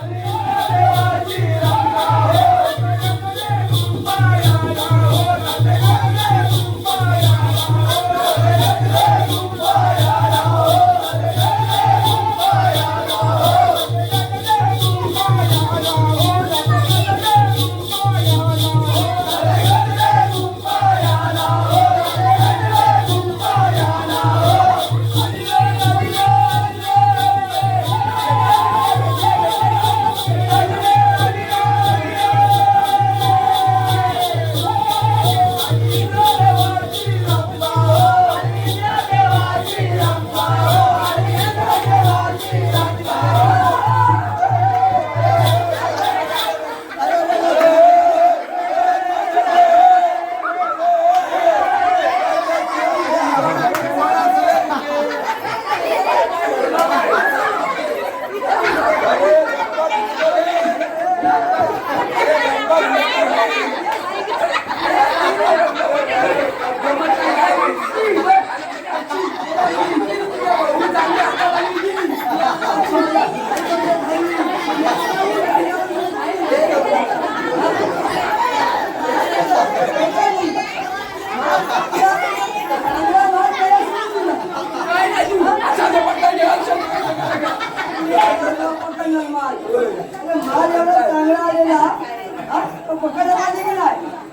Maria, Deus Oh,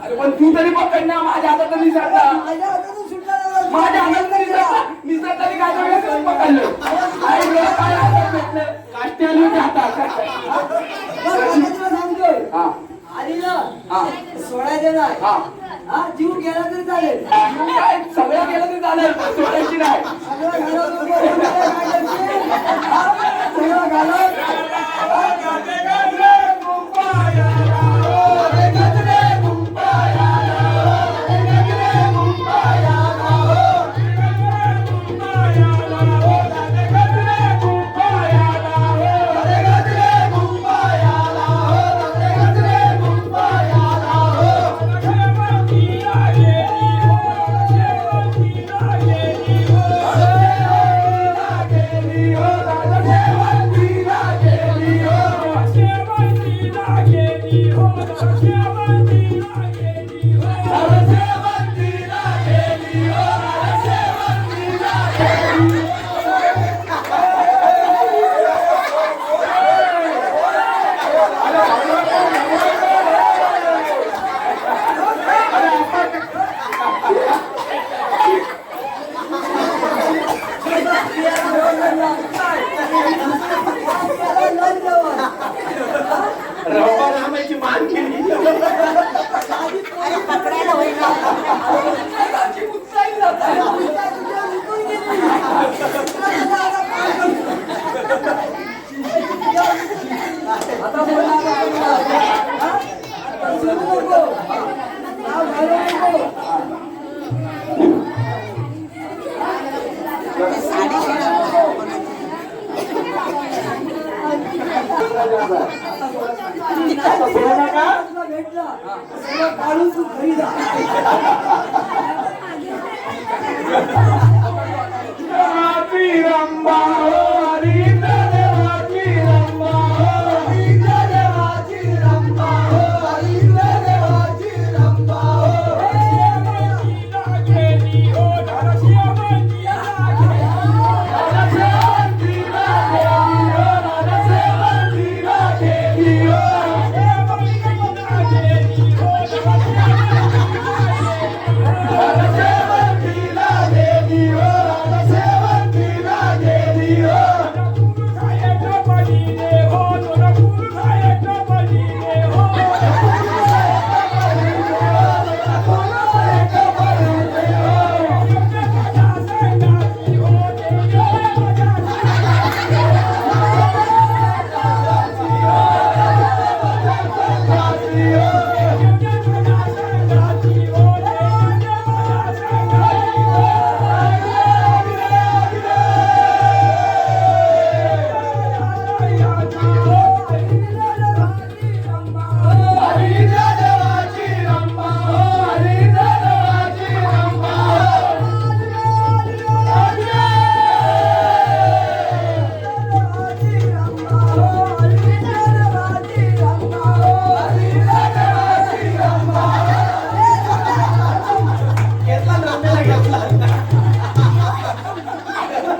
अरे पण तू तरी पकड ना माझ्या हातात तर निसरता माझ्या हातात तरी निसरता निसरता तरी काय वेळेस पकडलं. आई गं, काय हातात भेटलं काष्टी आली होती हातात हा. हा. सोडायचं नाही. हा. हा जीव गेला तरी चालेल. काय सगळं केलं तरी चालेल पण सोडायची नाही. सगळं घालवून सगळं घालवून 我 的 नाव